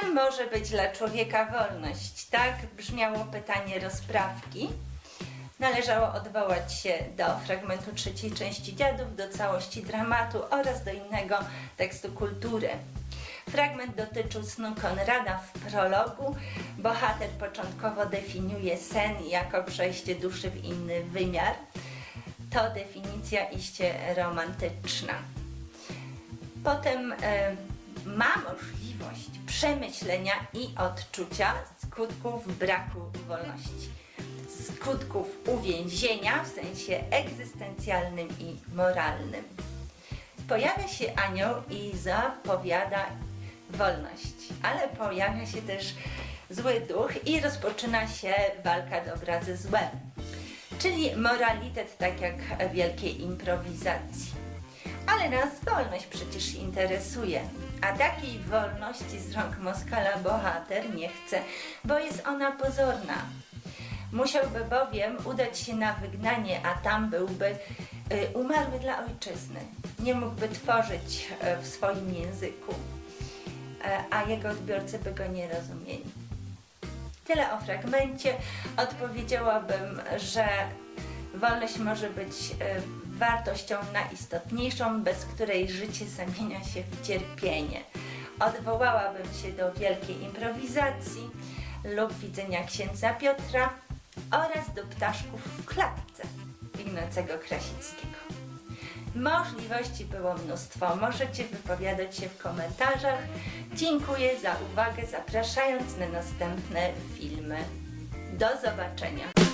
Czym może być dla człowieka wolność? Tak brzmiało pytanie rozprawki. Należało odwołać się do fragmentu trzeciej części Dziadów, do całości dramatu oraz do innego tekstu kultury. Fragment dotyczył snu Konrada w prologu. Bohater początkowo definiuje sen jako przejście duszy w inny wymiar. To definicja iście romantyczna. Potem e, ma możliwość przemyślenia i odczucia skutków braku wolności, skutków uwięzienia w sensie egzystencjalnym i moralnym. Pojawia się anioł i zapowiada wolność, ale pojawia się też zły duch i rozpoczyna się walka dobra ze złem, czyli moralitet tak jak wielkiej improwizacji. Ale nas wolność przecież interesuje. A takiej wolności z rąk Moskala bohater nie chce, bo jest ona pozorna. Musiałby bowiem udać się na wygnanie, a tam byłby y, umarły dla ojczyzny. Nie mógłby tworzyć y, w swoim języku, e, a jego odbiorcy by go nie rozumieli. Tyle o fragmencie. Odpowiedziałabym, że wolność może być e, wartością najistotniejszą, bez której życie zamienia się w cierpienie. Odwołałabym się do wielkiej improwizacji lub widzenia księdza Piotra oraz do ptaszków w klatce Ignacego Krasickiego. Możliwości było mnóstwo. Możecie wypowiadać się w komentarzach. Dziękuję za uwagę, zapraszając na następne filmy. Do zobaczenia.